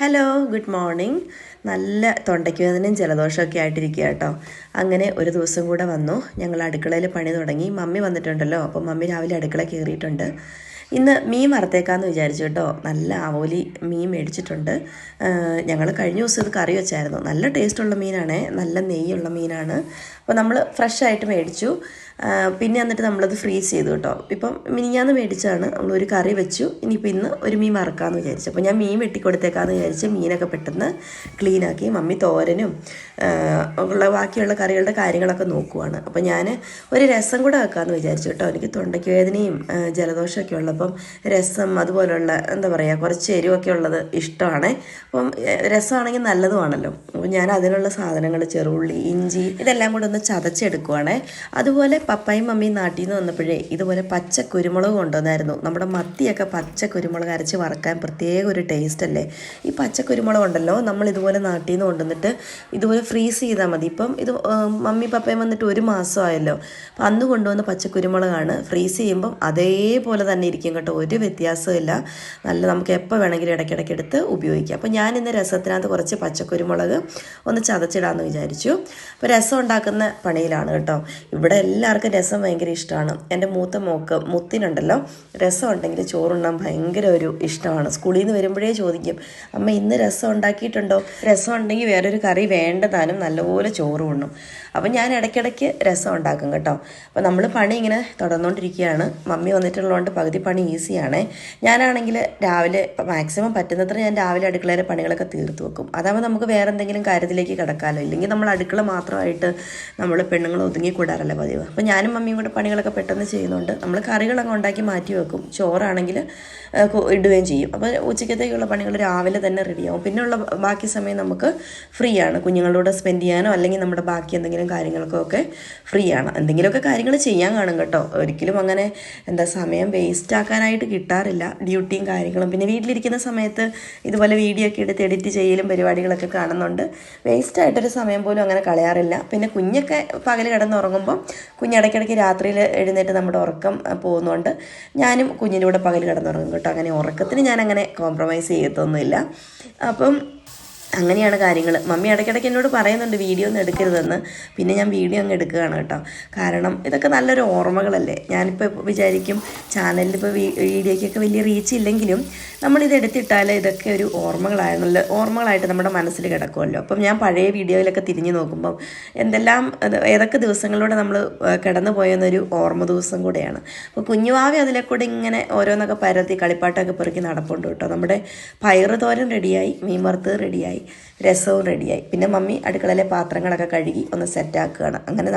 Hello good morning നല്ല തൊണ്ടയ്ക്ക് വേദനയും ജലദോഷമൊക്കെ ആയിട്ടിരിക്കുക കേട്ടോ. അങ്ങനെ ഒരു ദിവസം കൂടെ വന്നു. ഞങ്ങൾ അടുക്കളയിൽ പണി തുടങ്ങി. മമ്മി വന്നിട്ടുണ്ടല്ലോ. അപ്പോൾ മമ്മി രാവിലെ അടുക്കള കയറിയിട്ടുണ്ട്. ഇന്ന് മീൻ വറുത്തേക്കാന്ന് വിചാരിച്ചു കേട്ടോ. നല്ല ആവോലി മീൻ മേടിച്ചിട്ടുണ്ട്. ഞങ്ങൾ കഴിഞ്ഞ ദിവസം ഇത് കറി വെച്ചായിരുന്നു. നല്ല ടേസ്റ്റുള്ള മീനാണേ. നല്ല നെയ്യുള്ള മീനാണ്. അപ്പോൾ നമ്മൾ ഫ്രഷ് ആയിട്ട് മേടിച്ചു. പിന്നെ എന്നിട്ട് നമ്മളത് ഫ്രീസ് ചെയ്തു കേട്ടോ. ഇപ്പം മിനിഞ്ഞാന്ന് മേടിച്ചാണ് നമ്മൾ ഒരു കറി വെച്ചു. ഇനിയിപ്പോൾ ഇന്ന് ഒരു മീൻ മറക്കാമെന്ന് വിചാരിച്ചു. അപ്പോൾ ഞാൻ മീൻ വെട്ടിക്കൊടുത്തേക്കാന്ന് വിചാരിച്ച് മീനൊക്കെ പെട്ടെന്ന് ക്ലീനാക്കി മമ്മി തോരനും ഉള്ള ബാക്കിയുള്ള കറികളുടെ കാര്യങ്ങളൊക്കെ നോക്കുവാണ്. അപ്പോൾ ഞാൻ ഒരു രസം കൂടെ വെക്കാമെന്ന് വിചാരിച്ചു കേട്ടോ. എനിക്ക് തൊണ്ടയ്ക്ക് വേദനയും ജലദോഷമൊക്കെ ഉള്ളപ്പം രസം അതുപോലുള്ള എന്താ പറയുക കുറച്ച് എരിവൊക്കെ ഉള്ളത് ഇഷ്ടമാണ്. അപ്പം രസമാണെങ്കിൽ നല്ലതുമാണല്ലോ. അപ്പോൾ ഞാൻ അതിനുള്ള സാധനങ്ങൾ ചെറുള്ളി ഇഞ്ചി ഇതെല്ലാം കൂടെ ഒന്ന് ചതച്ചെടുക്കുവാണേ. അതുപോലെ പപ്പായും മമ്മിയും നാട്ടിൽ നിന്ന് വന്നപ്പോഴേ ഇതുപോലെ പച്ച കുരുമുളക് കൊണ്ടുവന്നായിരുന്നു. നമ്മുടെ മത്തിയൊക്കെ പച്ച കുരുമുളക് അരച്ച് വറക്കാൻ പ്രത്യേക ഒരു ടേസ്റ്റ് അല്ലേ? ഈ പച്ച കുരുമുളക് ഉണ്ടല്ലോ നമ്മൾ ഇതുപോലെ നാട്ടിൽ നിന്ന് കൊണ്ടുവന്നിട്ട് ഇതുപോലെ ഫ്രീസ് ചെയ്താൽ മതി. ഇപ്പം ഇത് മമ്മി പപ്പയും വന്നിട്ട് ഒരു മാസമായല്ലോ അപ്പം അന്ന് കൊണ്ടുവന്ന പച്ച കുരുമുളകാണ് ഫ്രീസ് ചെയ്യുമ്പം അതേപോലെ തന്നെ ഇരിക്കും കേട്ടോ. ഒരു വ്യത്യാസമില്ല നല്ല നമുക്ക് എപ്പോൾ വേണമെങ്കിലും ഇടയ്ക്കിടയ്ക്ക് എടുത്ത് ഉപയോഗിക്കാം. അപ്പോൾ ഞാൻ ഇന്ന് രസത്തിനകത്ത് കുറച്ച് പച്ച കുരുമുളക് ഒന്ന് ചതച്ചിടാമെന്ന് വിചാരിച്ചു. അപ്പോൾ രസം ഉണ്ടാക്കുന്ന പണിയിലാണ് കേട്ടോ. ഇവിടെ എല്ലാവർക്കും രസം ഭയങ്കര ഇഷ്ടമാണ്. എന്റെ മൂത്ത മോക്ക് മുത്തിനുണ്ടല്ലോ രസം ഉണ്ടെങ്കിൽ ചോറുണ്ണാൻ ഭയങ്കര ഒരു ഇഷ്ടമാണ്. സ്കൂളിൽ നിന്ന് വരുമ്പോഴേ ചോദിക്കും അമ്മ ഇന്ന് രസം ഉണ്ടാക്കിയിട്ടുണ്ടോ? രസം ഉണ്ടെങ്കിൽ വേറൊരു കറി വേണ്ടതാനും നല്ലപോലെ ചോറ് ഉണ്ണും. അപ്പം ഞാൻ ഇടയ്ക്കിടയ്ക്ക് രസം ഉണ്ടാക്കും കേട്ടോ. അപ്പോൾ നമ്മൾ പണി ഇങ്ങനെ തുടർന്നുകൊണ്ടിരിക്കുകയാണ്. മമ്മി വന്നിട്ടുള്ളതുകൊണ്ട് പകുതി പണി ഈസിയാണേ. ഞാനാണെങ്കിൽ രാവിലെ മാക്സിമം പറ്റുന്നത്ര ഞാൻ രാവിലെ അടുക്കളയിലെ പണികളൊക്കെ തീർത്ത് വെക്കും. അതാവുമ്പോൾ നമുക്ക് വേറെ എന്തെങ്കിലും കാര്യത്തിലേക്ക് കിടക്കാമല്ലോ. ഇല്ലെങ്കിൽ നമ്മൾ അടുക്കള മാത്രമായിട്ട് നമ്മൾ പെണ്ണുങ്ങൾ ഒതുങ്ങിക്കൂടാറല്ലേ പതിവ്. അപ്പോൾ ഞാനും മമ്മിയും കൂടെ പണികളൊക്കെ പെട്ടെന്ന് ചെയ്യുന്നുണ്ട്. നമ്മൾ കറികളൊക്കെ ഉണ്ടാക്കി മാറ്റി വെക്കും. ചോറാണെങ്കിൽ ഇടുകയും ചെയ്യും. അപ്പോൾ ഉച്ചക്കത്തേക്കുള്ള പണികൾ രാവിലെ തന്നെ റെഡിയാവും പിന്നെയുള്ള ബാക്കി സമയം നമുക്ക് ഫ്രീ ആണ്. കുഞ്ഞുങ്ങളോട് സ്പെൻഡ് ചെയ്യാനോ അല്ലെങ്കിൽ നമ്മുടെ ബാക്കി എന്തെങ്കിലും കാര്യങ്ങൾക്കോ ഒക്കെ ഫ്രീ ആണ്. എന്തെങ്കിലുമൊക്കെ കാര്യങ്ങൾ ചെയ്യാൻ കാണും കേട്ടോ. ഒരിക്കലും അങ്ങനെ എന്താ സമയം വേസ്റ്റ് ആക്കാനായിട്ട് കിട്ടാറില്ല. ഡ്യൂട്ടിയും കാര്യങ്ങളും. പിന്നെ വീട്ടിലിരിക്കുന്ന സമയത്ത് ഇതുപോലെ വീഡിയോ ഒക്കെ എടുത്ത് എഡിറ്റ് ചെയ്യലും പരിപാടികളൊക്കെ കാണുന്നുണ്ട്. വേസ്റ്റ് ആയിട്ടൊരു സമയം പോലും അങ്ങനെ കളയാറില്ല. പിന്നെ കുഞ്ഞൊക്കെ പകൽ കിടന്നുറങ്ങുമ്പം കുഞ്ഞിടയ്ക്കിടയ്ക്ക് രാത്രിയിൽ എഴുന്നേറ്റ് നമ്മുടെ ഉറക്കം പോകുന്നതുകൊണ്ട് ഞാനും കുഞ്ഞിന്റെ കൂടെ പകൽ കിടന്നുറങ്ങും കേട്ടോ. അങ്ങനെ ഉറക്കത്തിന് ഞാൻ അങ്ങനെ കോംപ്രമൈസ് ചെയ്യത്തൊന്നുമില്ല. അപ്പം അങ്ങനെയാണ് കാര്യങ്ങൾ. മമ്മി ഇടയ്ക്കിടയ്ക്ക് എന്നോട് പറയുന്നുണ്ട് വീഡിയോ ഒന്നും എടുക്കരുതെന്ന്. പിന്നെ ഞാൻ വീഡിയോ അങ്ങ് എടുക്കുകയാണ് കേട്ടോ. കാരണം ഇതൊക്കെ നല്ലൊരു ഓർമ്മകളല്ലേ. ഞാനിപ്പോൾ വിചാരിക്കും ചാനലിൽ ഇപ്പോൾ വീഡിയോയ്ക്കൊക്കെ വലിയ റീച്ച് ഇല്ലെങ്കിലും നമ്മളിത് എടുത്തിട്ടാൽ ഇതൊക്കെ ഒരു ഓർമ്മകളാണല്ലോ ഓർമ്മകളായിട്ട് നമ്മുടെ മനസ്സിൽ കിടക്കുമല്ലോ അപ്പം ഞാൻ പഴയ വീഡിയോയിലൊക്കെ തിരിഞ്ഞു നോക്കുമ്പം എന്തെല്ലാം ഏതൊക്കെ ദിവസങ്ങളിലൂടെ നമ്മൾ കിടന്നു പോയെന്നൊരു ഓർമ്മ ദിവസം കൂടെയാണ്. അപ്പോൾ കുഞ്ഞുവാവി അതിലെ കൂടെ ഇങ്ങനെ ഓരോന്നൊക്കെ പരത്തി കളിപ്പാട്ടൊക്കെ പെറുക്കി നടപ്പുണ്ട് കേട്ടോ. നമ്മുടെ പയറ് തോരൻ റെഡിയായി മീൻ വറുത്തത് റെഡിയായി രസവും റെഡിയായി പിന്നെ മമ്മി അടുക്കളയിലെ പാത്രങ്ങളൊക്കെ കഴുകി ഒന്ന് സെറ്റാക്കുകയാണ് അങ്ങനെ